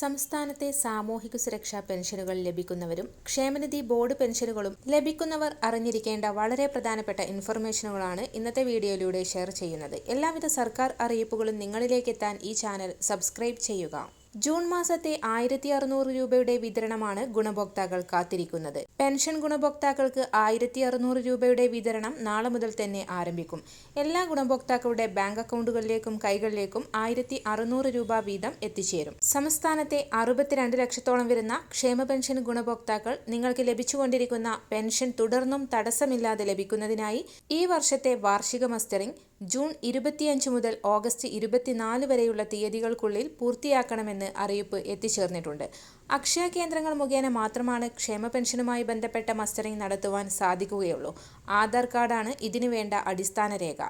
സംസ്ഥാനത്തെ സാമൂഹിക സുരക്ഷാ പെൻഷനുകൾ ലഭിക്കുന്നവരും ക്ഷേമനിധി ബോർഡ് പെൻഷനുകളും ലഭിക്കുന്നവർ അറിഞ്ഞിരിക്കേണ്ട വളരെ പ്രധാനപ്പെട്ട ഇൻഫർമേഷനുകളാണ് ഇന്നത്തെ വീഡിയോയിലൂടെ ഷെയർ ചെയ്യുന്നത്. എല്ലാവിധ സർക്കാർ അറിയിപ്പുകളും നിങ്ങളിലേക്ക് എത്താൻ ഈ ചാനൽ സബ്സ്ക്രൈബ് ചെയ്യുക. ജൂൺ മാസത്തെ ആയിരത്തി അറുന്നൂറ് രൂപയുടെ വിതരണമാണ് ഗുണഭോക്താക്കൾ കാത്തിരിക്കുന്നത്. പെൻഷൻ ഗുണഭോക്താക്കൾക്ക് ആയിരത്തി അറുന്നൂറ് രൂപയുടെ വിതരണം നാളെ മുതൽ തന്നെ ആരംഭിക്കും. എല്ലാ ഗുണഭോക്താക്കളുടെ ബാങ്ക് അക്കൗണ്ടുകളിലേക്കും കൈകളിലേക്കും ആയിരത്തി അറുന്നൂറ് രൂപ വീതം എത്തിച്ചേരും. സംസ്ഥാനത്തെ അറുപത്തിരണ്ട് ലക്ഷത്തോളം വരുന്ന ക്ഷേമ പെൻഷൻ ഗുണഭോക്താക്കൾ നിങ്ങൾക്ക് ലഭിച്ചുകൊണ്ടിരിക്കുന്ന പെൻഷൻ തുടർന്നും തടസ്സമില്ലാതെ ലഭിക്കുന്നതിനായി ഈ വർഷത്തെ വാർഷിക മസ്റ്ററിംഗ് ജൂൺ ഇരുപത്തിയഞ്ച് മുതൽ ഓഗസ്റ്റ് ഇരുപത്തിനാല് വരെയുള്ള തീയതികൾക്കുള്ളിൽ പൂർത്തിയാക്കണമെന്ന് അറിയിപ്പ് എത്തിച്ചേർന്നിട്ടുണ്ട്. അക്ഷയ കേന്ദ്രങ്ങൾ മുഖേന മാത്രമാണ് ക്ഷേമ പെൻഷനുമായി ബന്ധപ്പെട്ട മസ്റ്ററിംഗ് നടത്തുവാൻ സാധിക്കുകയുള്ളൂ. ആധാർ കാർഡാണ് ഇതിനു വേണ്ട അടിസ്ഥാന രേഖ.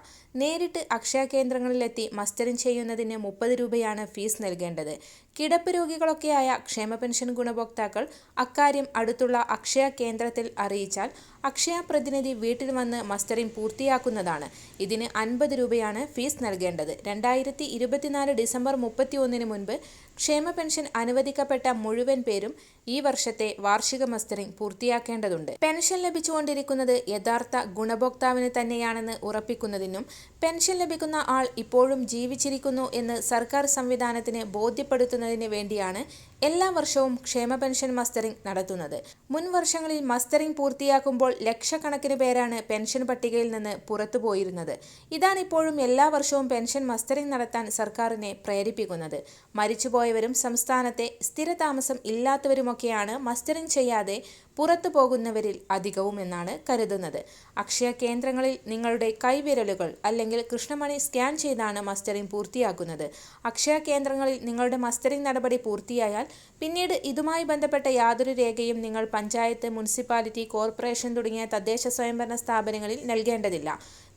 നേരിട്ട് അക്ഷയ കേന്ദ്രങ്ങളിലെത്തി മസ്റ്ററിംഗ് ചെയ്യുന്നതിന് മുപ്പത് രൂപയാണ് ഫീസ് നൽകേണ്ടത്. കിടപ്പ് രോഗികളൊക്കെയായ ക്ഷേമ പെൻഷൻ ഗുണഭോക്താക്കൾ അക്കാര്യം അടുത്തുള്ള അക്ഷയ കേന്ദ്രത്തിൽ അറിയിച്ചാൽ അക്ഷയ പ്രതിനിധി വീട്ടിൽ വന്ന് മസ്റ്ററിംഗ് പൂർത്തിയാക്കുന്നതാണ്. ഇതിന് അൻപത് രൂപയാണ് ഫീസ് നൽകേണ്ടത്. രണ്ടായിരത്തി ഇരുപത്തിനാല് ഡിസംബർ മുപ്പത്തി ഒന്നിന് മുൻപ് ക്ഷേമ പെൻഷൻ അനുവദിക്കപ്പെട്ട മുഴുവൻ പേരും ഈ വർഷത്തെ വാർഷിക മസ്റ്ററിംഗ് പൂർത്തിയാക്കേണ്ടതുണ്ട്. പെൻഷൻ ലഭിച്ചുകൊണ്ടിരിക്കുന്നത് യഥാർത്ഥ ഗുണഭോക്താവിന് തന്നെയാണെന്ന് ഉറപ്പിക്കുന്നതിനും പെൻഷൻ ലഭിക്കുന്ന ആൾ ഇപ്പോഴും ജീവിച്ചിരിക്കുന്നു എന്ന് സർക്കാർ സംവിധാനത്തിന് ബോധ്യപ്പെടുത്തുന്നതിന് വേണ്ടിയാണ് എല്ലാ വർഷവും ക്ഷേമ പെൻഷൻ മസ്റ്ററിംഗ് നടത്തുന്നത്. മുൻ വർഷങ്ങളിൽ മസ്റ്ററിംഗ് പൂർത്തിയാക്കുമ്പോൾ ലക്ഷക്കണക്കിന് പേരാണ് പെൻഷൻ പട്ടികയിൽ നിന്ന് പുറത്തു പോയിരുന്നത്. ഇതാണിപ്പോഴും എല്ലാ വർഷവും പെൻഷൻ മസ്റ്ററിംഗ് നടത്താൻ സർക്കാരിനെ പ്രേരിപ്പിക്കുന്നത്. മരിച്ചുപോയവരും സംസ്ഥാനത്തെ സ്ഥിരതാമസം ഇല്ലാത്തവരുമൊക്കെയാണ് മസ്റ്ററിംഗ് ചെയ്യാതെ പുറത്തു പോകുന്നവരിൽ അധികവും എന്നാണ് കരുതുന്നത്. അക്ഷയ കേന്ദ്രങ്ങളിൽ നിങ്ങളുടെ കൈവിരലുകൾ അല്ലെങ്കിൽ കൃഷ്ണമണി സ്കാൻ ചെയ്താണ് മസ്റ്ററിംഗ് പൂർത്തിയാക്കുന്നത്. അക്ഷയ കേന്ദ്രങ്ങളിൽ നിങ്ങളുടെ മസ്റ്ററിംഗ് നടപടി പൂർത്തിയായാൽ പിന്നീട് ഇതുമായി ബന്ധപ്പെട്ട യാതൊരു രേഖയും നിങ്ങൾ പഞ്ചായത്ത് മുനിസിപ്പാലിറ്റി കോർപ്പറേഷൻ തുടങ്ങിയ തദ്ദേശ സ്വയംഭരണ സ്ഥാപനങ്ങളിൽ നൽകേണ്ടതില്ല.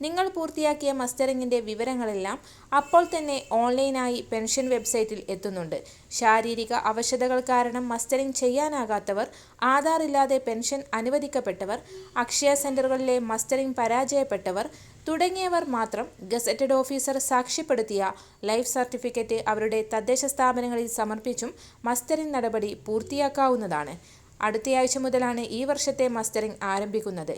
നിങ്ങൾ പൂർത്തിയാക്കിയ മസ്റ്ററിങ്ങിന്റെ വിവരങ്ങളെല്ലാം അപ്പോൾ തന്നെ ഓൺലൈനായി പെൻഷൻ വെബ്സൈറ്റിൽ എത്തുന്നുണ്ട്. ശാരീരിക അവശതകൾ കാരണം മസ്റ്ററിംഗ് ചെയ്യാനാകാത്തവർ ആധാർ ഇല്ലാതെ പെൻഷൻ അനുവദിക്കപ്പെട്ടവർ അക്ഷയ സെന്ററുകളിലെ മസ്റ്ററിംഗ് പരാജയപ്പെട്ടവർ തുടങ്ങിയവർ മാത്രം ഗസറ്റഡ് ഓഫീസർ സാക്ഷ്യപ്പെടുത്തിയ ലൈഫ് സർട്ടിഫിക്കറ്റ് അവരുടെ തദ്ദേശ സ്ഥാപനങ്ങളിൽ സമർപ്പിച്ചും മസ്റ്ററിംഗ് നടപടി പൂർത്തിയാക്കാവുന്നതാണ്. അടുത്തയാഴ്ച മുതലാണ് ഈ വർഷത്തെ മസ്റ്ററിംഗ് ആരംഭിക്കുന്നത്.